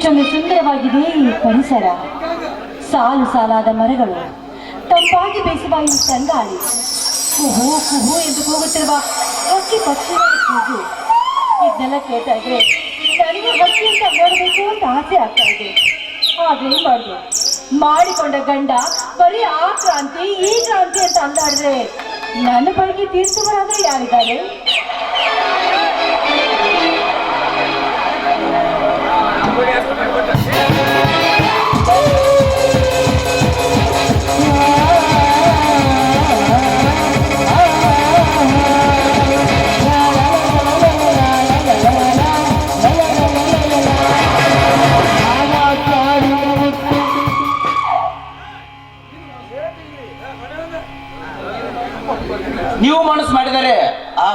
ಎಷ್ಟೊಂದು ಸುಂದರವಾಗಿದೆ ಈ ಪರಿಸರ. ಸಾಲು ಸಾಲಾದ ಮರಗಳು, ತಂಪಾಗಿ ಬೇಸುವ ಈ ತಂಗಾಳಿ. ಕುಹೂ ಕುಹು ಎಂದು ಕೂಗುತ್ತಿರುವ ಹಕ್ಕಿ ಪಕ್ಷಿಗಳ ಕೂಗು. ಇದನ್ನೆಲ್ಲ ಕೇಳ್ತಾ ಇದ್ರೆ ನನಗೆ ಅಂತ ನೋಡಬೇಕು ಅಂತ ಆಸೆ ಆಗ್ತಾ ಇದೆ. ಮಾಡಿದೆ ಮಾಡುದು? ಮಾಡಿಕೊಂಡ ಗಂಡ ಬರೀ ಆ ಕ್ರಾಂತಿ, ಈ ಕ್ರಾಂತಿ ಅಂತ ಅಂದಾಡಿದ್ರೆ ನನ್ನ ಬಳಿಗೆ ತೀರ್ಸುವರಾದ್ರೆ ಯಾರಿದ್ದಾರೆ?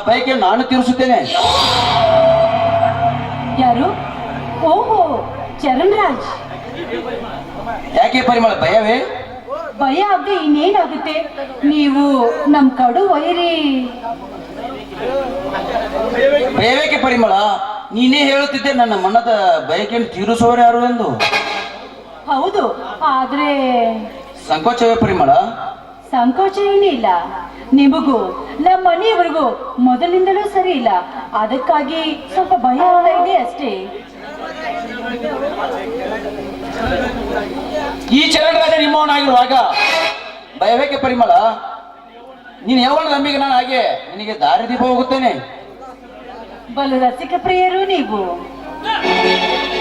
ಬೈಕ್ ನಾನು ತೀರಿಸುತ್ತೇನೆ. ಯಾರು? ಓಹೋ ಚರಣ್ ರಾಜ್ ಯಾಕೆ ಪರಿಮಳ ಭಯವೇ? ಭಯ ಆಗದೆ ಇನ್ನೇನಾಗುತ್ತೆ? ನೀವು ನಮ್ ಕಡು ವೈರಿ. ಭಯವೇಕೆ ಪರಿಮಳ? ನೀನೇ ಹೇಳುತ್ತಿದ್ದೆ ನನ್ನ ಮನದ ಬಯಕೆಯನ್ನು ತೀರಿಸುವವರು ಯಾರು ಎಂದು. ಹೌದು ಆದ್ರೆ ಸಂಕೋಚವೇ ಪರಿಮಳ? ಸಂಕೋಚ ಏನಿಲ್ಲ ನಿಮಗೂ ನಮ್ಮ ಮನೆಯವರಿಗೂ ಮೊದಲಿಂದಲೂ ಸರಿ ಇಲ್ಲ ಅದಕ್ಕಾಗಿ ಸ್ವಲ್ಪ ಭಯ ಆಗ್ತಾ ಇದೆ ಅಷ್ಟೇ. ಈ ಚರಣರಾಜ ನಿಮ್ಮವನಾಗಿರುವಾಗ ಭಯವೇಕೆ ಪರಿಮಳ? ನೀನು ಯಾವಾಗ ನಂಬಿಕೆ ನಾನು ಹಾಗೆ ನಿನಗೆ ದಾರಿದೀಪ ಹೋಗುತ್ತೇನೆ? ಬಲು ರಸಿಕ ಪ್ರಿಯರು ನೀವು.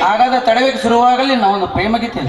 ಹಾಗಾದ ತಡವೇಕೆ ಶುರುವಾಗಲಿ ನಾವೊಂದು ಪ್ರೇಮ ಗೀತೆ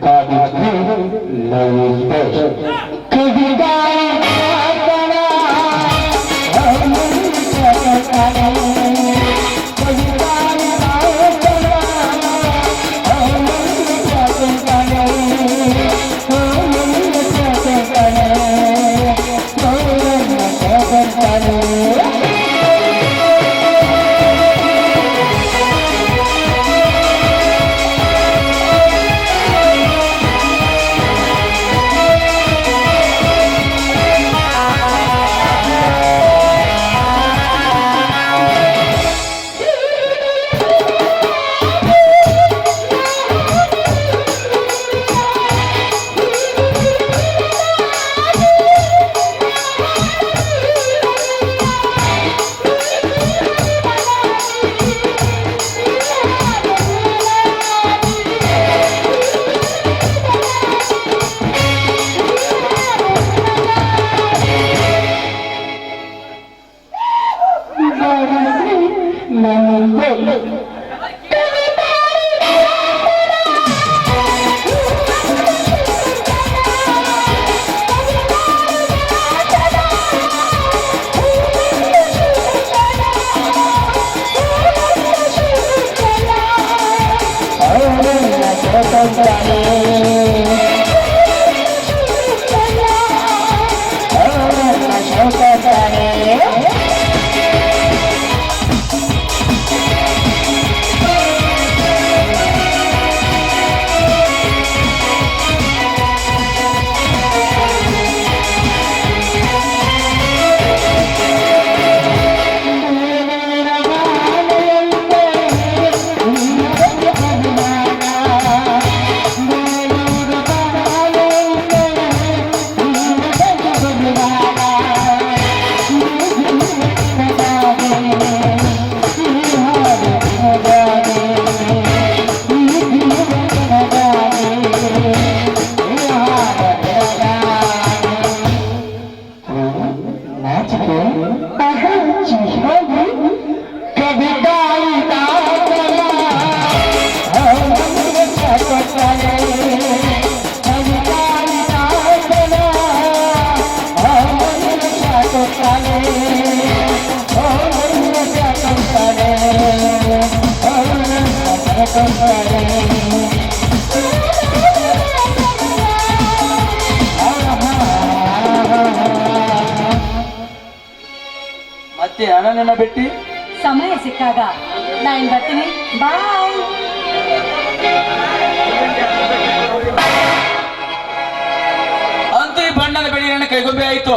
God is good. me, no respect. Cause you got Thank you. ಮತ್ತೆ ಹಣನ ಬಿಟ್ಟಿ? ಸಮಯ ಸಿಕ್ಕಾಗ ನಾನು ಬರ್ತೀನಿ. ಬಾಯ್. ಅಂತೂ ಈ ಬಣ್ಣದ ಬೆಳಿ ನನ್ನ ಕೈಗೊಂಬೆ ಆಯ್ತು.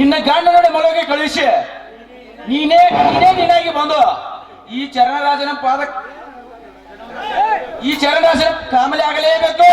ನಿನ್ನ ಗಂಡನೊಡೆ ಮಲಗೆ ಕಳುಹಿಸಿ ನೀನೇ ನೀನೇ ನೀನಾಗಿ ಬಂದು. ಈ ಚರಣರಾಜನ ಪಾದ ಈ ಚರಣರಾಜನ ಕಾಮಲೆ ಆಗಲೇಬೇಕು.